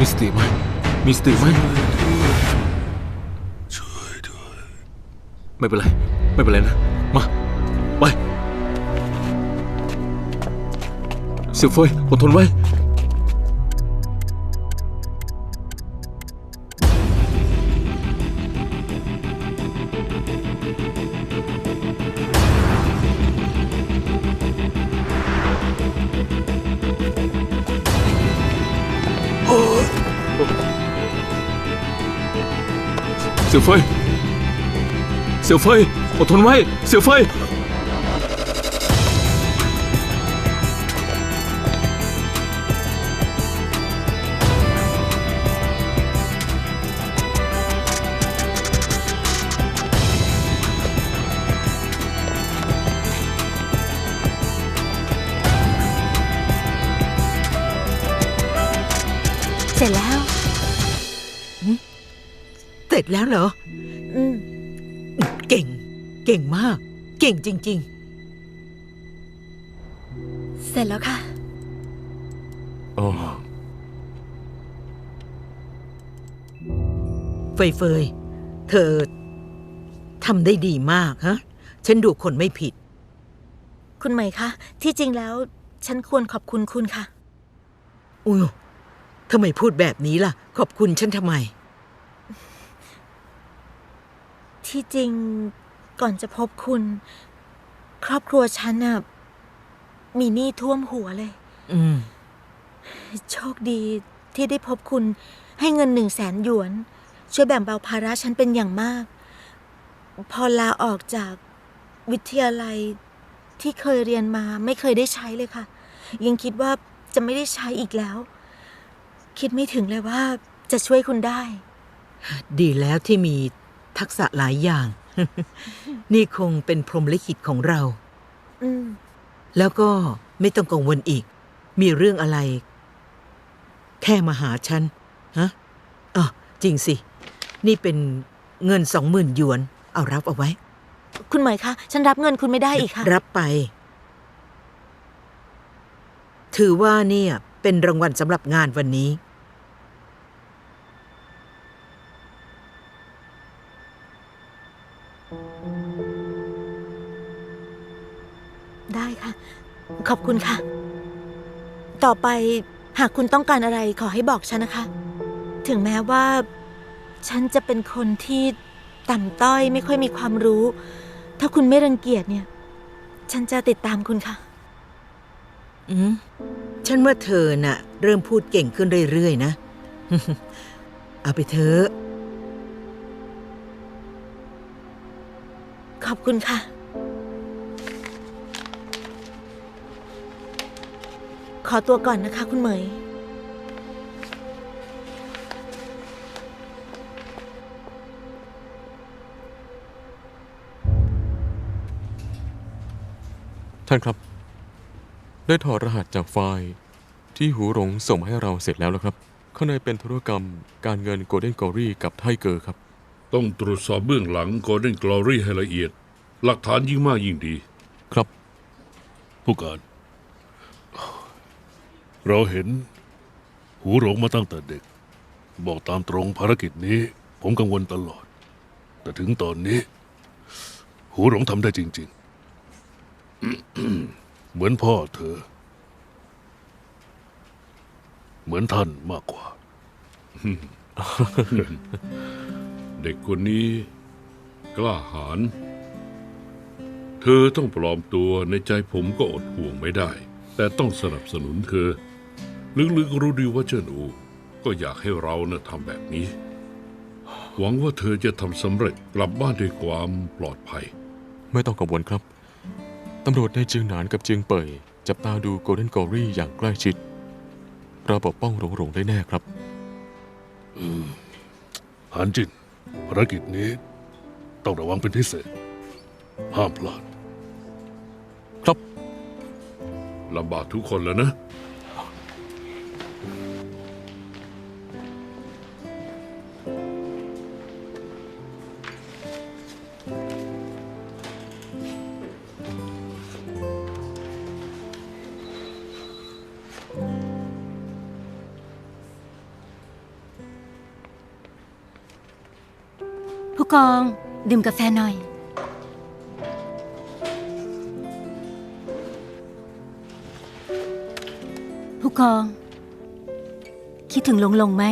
มีสติไหมมีสติไหมช่วยด้วยไม่เป็นไร ไม่เป็นไรนะ มา ไปเสียเฟยอดทนไว้ เสี่ยวเฟยเสี่ยวเฟยอดทนไว้เสี่ยวเฟยเสร็จแล้ว เสร็จแล้วเหรอ อืม เก่ง เก่งมาก เก่งจริงเสร็จแล้วค่ะอ๋อๆเฟยเฟย เธอทำได้ดีมากฮะ ฉันดูคนไม่ผิด คุณเหมยคะ ที่จริงแล้ว ฉันควรขอบคุณคุณค่ะ อุ้ยทำไมพูดแบบนี้ล่ะ ขอบคุณฉันทำไม ที่จริงก่อนจะพบคุณ ครอบครัวฉันน่ะมีหนี้ท่วมหัวเลย อืม โชคดีที่ได้พบคุณ ให้เงินหนึ่งแสนหยวน ช่วยแบ่งเบาภาระฉันเป็นอย่างมาก พอลาออกจากวิทยาลัยที่เคยเรียนมาไม่เคยได้ใช้เลยค่ะ ยังคิดว่าจะไม่ได้ใช้อีกแล้ว คิดไม่ถึงเลยว่าจะช่วยคุณได้ ดีแล้วที่มี ทักษะหลายอย่าง นี่คงเป็นพรหมลิขิตของเรา อืม แล้วก็ไม่ต้องกังวลอีก มีเรื่องอะไร แค่มาหาฉัน ฮะอ๋อจริงสิ นี่เป็นเงินสองหมื่นหยวน เอารับเอาไว้ คุณเหมยคะฉันรับเงินคุณไม่ได้อีกค่ะ รับไป ถือว่าเนี่ย เป็นรางวัลสำหรับงานวันนี้ ได้ค่ะ ขอบคุณค่ะ ต่อไปหากคุณต้องการอะไรขอให้บอกฉันนะคะ ถึงแม้ว่า ฉันจะเป็นคนที่ต่ำต้อยไม่ค่อยมีความรู้ ถ้าคุณไม่รังเกียจเนี่ย ฉันจะติดตามคุณค่ะ อืมฉันว่าเธอน่ะ เริ่มพูดเก่งขึ้นเรื่อยๆนะ เอาไปเถอะ ขอบคุณค่ะ ขอตัวก่อนนะคะ คุณเหมย ท่านครับ ได้ถอดรหัสจากไฟล์ ที่หูหลงส่งมาให้เราเสร็จแล้วแล้วครับ ข้างในเป็นธุรกรรมการเงินโกลเด้นกอรี่กับไทเกอร์ครับ ต้องตรวจสอบเบื้องหลัง Golden Glory ให้ละเอียด หลักฐานยิ่งมากยิ่งดี ครับ ผู้การ เราเห็น หูหลงมาตั้งแต่เด็ก บอกตามตรงภารกิจนี้ ผมกังวลตลอด แต่ถึงตอนนี้ หูหลงทำได้จริง ๆ เหมือนพ่อเธอ เหมือนท่านมากกว่า เด็กคนนี้ กล้าหาญ เธอต้องปลอมตัวในใจผมก็อดห่วงไม่ได้ แต่ต้องสนับสนุนเธอ ลึกๆรู้ดีว่าเจิ้นอูก็อยากให้เรานะ่ะทำแบบนี้ หวังว่าเธอจะทำสำเร็จกลับบ้านด้วยความปลอดภัย ไม่ต้องกังวลครับ ตำรวจในเจียงหนานกับเจียงเป่ยจับตาดูโกลเด้นกอรี่อย่างใกล้ชิดเราปกป้องหลงหลงได้แน่ครับหานจิน ภารกิจนี้ต้องระวังเป็นพิเศษ ห้ามพลาด ครับลำบากทุกคนแล้วนะ กอง ดื่มกาแฟหน่อย ผู้กอง คิดถึงหลงลงไหม